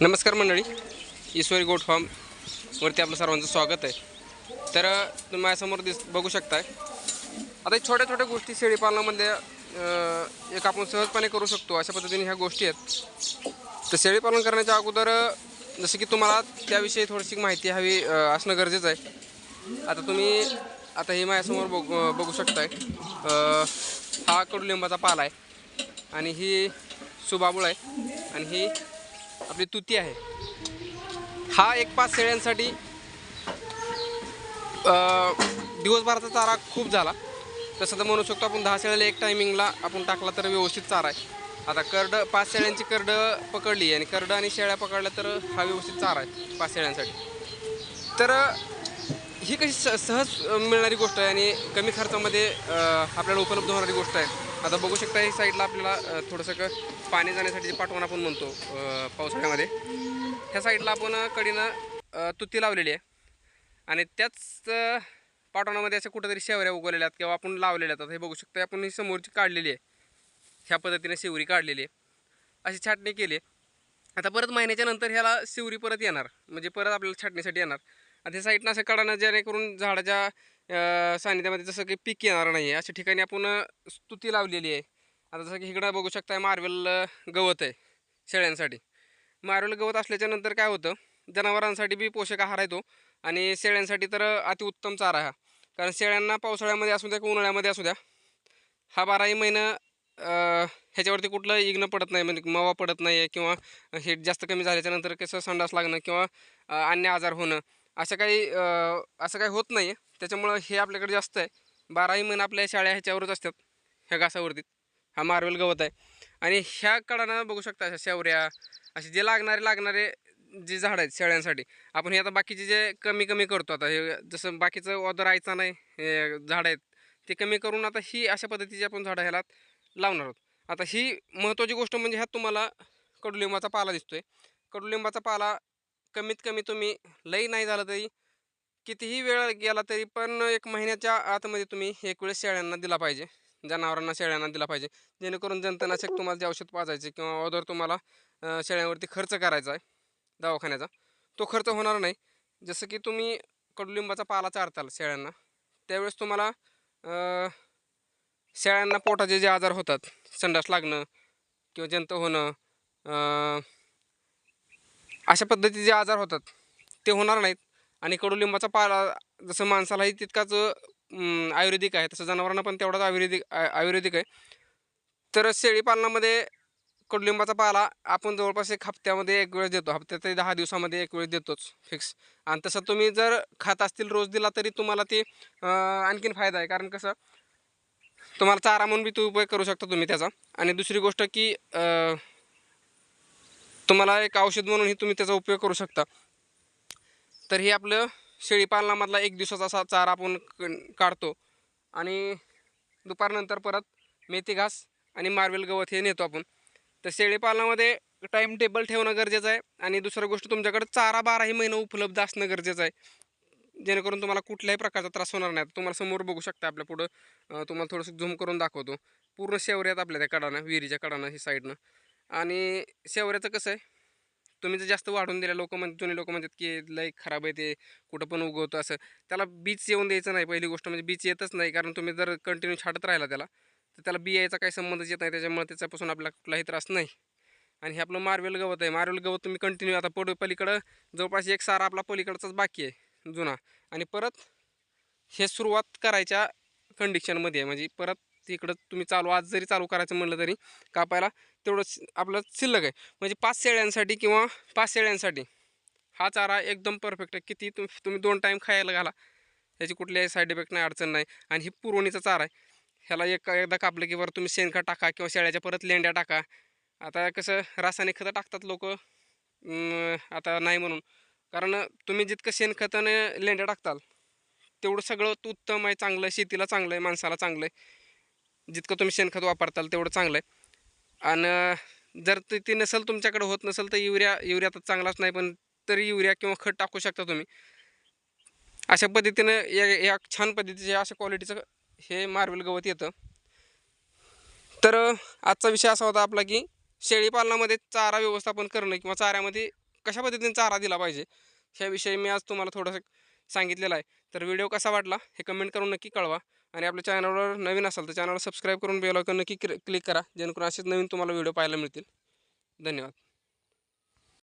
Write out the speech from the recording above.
नमस्कार मंडळी ईश्वरी goat farm वरती आपलं सर्वांचं स्वागत आहे. तर तुम्ही माझ्यासमोर दिस बघू शकताय. आता छोट्या छोट्या गोष्टी शेळीपालनामध्ये एक आपण सहजपणे करू शकतो अशा पद्धतीने ह्या गोष्टी आहेत. तर शेळीपालन करण्याच्या अगोदर जसं की तुम्हाला त्याविषयी थोडीशी माहिती हवी असणं गरजेचं आहे. आता तुम्ही आता हे माझ्यासमोर बघ बघू शकताय. हा कडुलिंबाचा पाला आहे. आणि ही सुबाबूळ आहे. आणि ही आपली तुती आहे. हा एक पाच शेळ्यांसाठी दिवसभराचा चारा खूप झाला. तसं तर म्हणू शकतो आपण दहा शेळ्याला एक टायमिंगला आपण टाकला तर व्यवस्थित चारा आहे. आता करड पाच शेळ्यांची करड पकडली आणि करड आणि शेळ्या पकडल्या तर हा व्यवस्थित चारा आहे पाच शेळ्यांसाठी तर ही कशी स सहज मिळणारी गोष्ट आहे आणि कमी खर्चामध्ये आपल्याला उपलब्ध होणारी गोष्ट आहे. आता बघू शकता ही साईडला आपल्याला थोडंसं क पाणी जाण्यासाठी जे पाठवण आपण म्हणतो पावसाळ्यामध्ये ह्या साईडला आपण कडीनं तुती लावलेली आहे. आणि त्याच पाठवण्यामध्ये पाठवणामध्ये अशा कुठंतरी शेवऱ्या उगवलेल्या आहेत किंवा आपण लावलेल्या आहेत. आता हे बघू शकता आपण ही समोरची काढलेली आहे. ह्या पद्धतीने शिवरी काढलेली आहे. अशी छाटणी केली आहे. आता परत महिन्याच्या नंतर ह्याला शिवरी परत येणार. म्हणजे परत आपल्याला छाटणीसाठी येणार. आता हे साईडनं असं काढणं जेणेकरून झाडाच्या सानिध्यामध्ये जसं की पीक येणार नाही आहे अशा ठिकाणी आपण स्तुती लावलेली आहे. आता जसं की इकडं बघू शकता मार्वेल गवत आहे शेळ्यांसाठी. मार्वेल गवत असल्याच्या नंतर काय होतं जनावरांसाठी बी पोषक आहार आहे तो आणि शेळ्यांसाठी तर अतिउत्तम चारा हा. कारण शेळ्यांना पावसाळ्यामध्ये असू द्या किंवा उन्हाळ्यामध्ये असू द्या हा बाराही महिना ह्याच्यावरती कुठलं इग्न पडत नाही म्हणजे मवा पडत नाही आहे किंवा हे जास्त कमी झाल्याच्यानंतर कसं संडास लागणं किंवा अन्य आजार होणं असं काही असं काही होत नाही आहे त्याच्यामुळं हे आपल्याकडे जास्त आहे. बाराही महिने आपल्या शाळा ह्याच्यावरच असतात ह्या घासावरती. हा मार्वेल गवत आहे. आणि ह्या कडानं बघू शकता अशा शेवऱ्या असे जे लागणारे लागणारे जे झाड आहेत शेळ्यांसाठी आपण हे आता बाकीचे जे कमी कमी करतो आता हे जसं बाकीचं ऑदर आयचा नाही हे झाड आहेत ते कमी करून आता ही अशा पद्धतीची आपण झाडं ह्याला लावणार आहोत. आता ही महत्त्वाची गोष्ट म्हणजे ह्यात तुम्हाला कडुलिंबाचा पाला दिसतोय. कडुलिंबाचा पाला कमीत कमी तुम्ही लई नाही झालं तरी कितीही वेळ गेला तरी पण एक महिन्याच्या आतमध्ये तुम्ही एक वेळेस शेळ्यांना दिला पाहिजे. जनावरांना शेळ्यांना दिला पाहिजे. जेणेकरून जंतनाशक तुम्हाला जे औषध पाजायचे किंवा अगोदर तुम्हाला शेळ्यांवरती खर्च करायचा आहे दवाखान्याचा तो खर्च होणार नाही. जसं की तुम्ही कडुलिंबाचा पाला चारताल शेळ्यांना त्यावेळेस तुम्हाला शेळ्यांना पोटाचे जे आजार होतात संडास लागणं किंवा जंत होणं अशा पद्धतीचे आजार होतात ते होणार नाहीत. आणि कडुलिंबाचा पाला जसं माणसालाही तितकाच आयुर्वेदिक आहे तसं जनावरांना पण तेवढाच आयुर्वेदिक आयुर्वेदिक आहे. तर शेळीपालनामध्ये कडुलिंबाचा पाला आपण जवळपास एक हप्त्यामध्ये एक वेळेस देतो. हप्त्यात दहा दिवसामध्ये एक वेळेस देतोच फिक्स. आणि तसं तुम्ही जर खात असतील रोज दिला तरी तुम्हाला ते आणखीन फायदा आहे. कारण कसं तुम्हाला चारा म्हणून बी तो उपयोग करू शकता तुम्ही त्याचा. आणि दुसरी गोष्ट की तुम्हाला एक औषध म्हणूनही तुम्ही त्याचा उपयोग करू शकता. तर हे आपलं शेळीपालनामधला एक दिवसाचा असा चारा आपण क- काढतो. आणि दुपारनंतर परत मेथी घास आणि मार्वेल गवत हे नेतो आपण. तर शेळीपालनामध्ये टाईम टेबल ठेवणं गरजेचं आहे. आणि दुसरं गोष्ट तुमच्याकडे चारा बाराही महिने उपलब्ध असणं गरजेचं आहे. जेणेकरून तुम्हाला कुठल्याही प्रकारचा त्रास होणार नाही. तुम्हाला समोर बघू शकता आपल्या पुढं. तुम्हाला थोडंसं झूम करून दाखवतो. पूर्ण शेवऱ्यात आपल्या त्या कडानं विहिरीच्या कडानं ही साईडनं आणि शेवऱ्याचं कसं आहे? तुम्ही जर जास्त वाढून दिल्या लोक म्हण जुने लोक म्हणतात की लय खराब आहे ते कुठं पण उगवतं असं. त्याला बीच येऊन द्यायचं नाही पहिली गोष्ट म्हणजे बीच येतच नाही कारण तुम्ही जर कंटिन्यू छाटत राहिला त्याला तर त्याला बी यायचा काही संबंधच येत नाही त्याच्यामुळे त्याच्यापासून आपल्याला कुठलाही त्रास नाही. आणि हे आपलं मार्वेल गवत आहे. मार्वेल गवत तुम्ही कंटिन्यू आता पड पलीकडं जवळपास एक सारा आपला पलीकडचाच बाकी आहे जुना. आणि परत हे सुरुवात करायच्या कंडिशनमध्ये आहे. म्हणजे परत तिकडं तुम्ही चालू आज जरी चालू करायचं म्हणलं तरी कापायला तेवढं आपलं शिल्लक आहे. म्हणजे पाच शेळ्यांसाठी किंवा पाच शेळ्यांसाठी हा चारा एकदम परफेक्ट आहे. किती तुम तुम्ही दोन टाईम खायला घाला. त्याची कुठल्याही साईड इफेक्ट नाही अडचण नाही. आणि ही पुरवणीचा चारा आहे. ह्याला एक एकदा कापलं की बरं तुम्ही शेणखत टाका किंवा शेळ्याच्या परत लेंड्या टाका. आता कसं रासायनिक खतं टाकतात लोक. आता नाही म्हणून. कारण तुम्ही जितकं शेणखताने लेंड्या टाकताल तेवढं सगळं उत्तम आहे चांगलं आहे शेतीला चांगलं आहे माणसाला चांगलं आहे. जितकं तुम्ही शेणखत वापरताल तेवढं चांगलं आहे आणि जर ते ते नसेल तुमच्याकडे होत नसेल तर युरिया युरिया तर चांगलाच नाही पण तरी युरिया किंवा खत टाकू शकता तुम्ही. अशा पद्धतीनं या या छान पद्धतीचे अशा क्वालिटीचं हे मार्वेल गवत येतं. तर आजचा विषय असा होता आपला की शेळीपालनामध्ये चारा व्यवस्थापन करणं किंवा चाऱ्यामध्ये कशा पद्धतीने चारा दिला पाहिजे ह्याविषयी मी आज तुम्हाला थोडंसं सांगितलेलं आहे. तर व्हिडिओ कसा वाटला हे कमेंट करून नक्की कळवा. आणि आपल्या चॅनलवर नवीन असाल तर चॅनलला सबस्क्राईब करून बेल आयकॉन नक्की क्लिक करा जेणेकरून असेच नवीन तुम्हाला व्हिडिओ पाहायला मिळतील. धन्यवाद.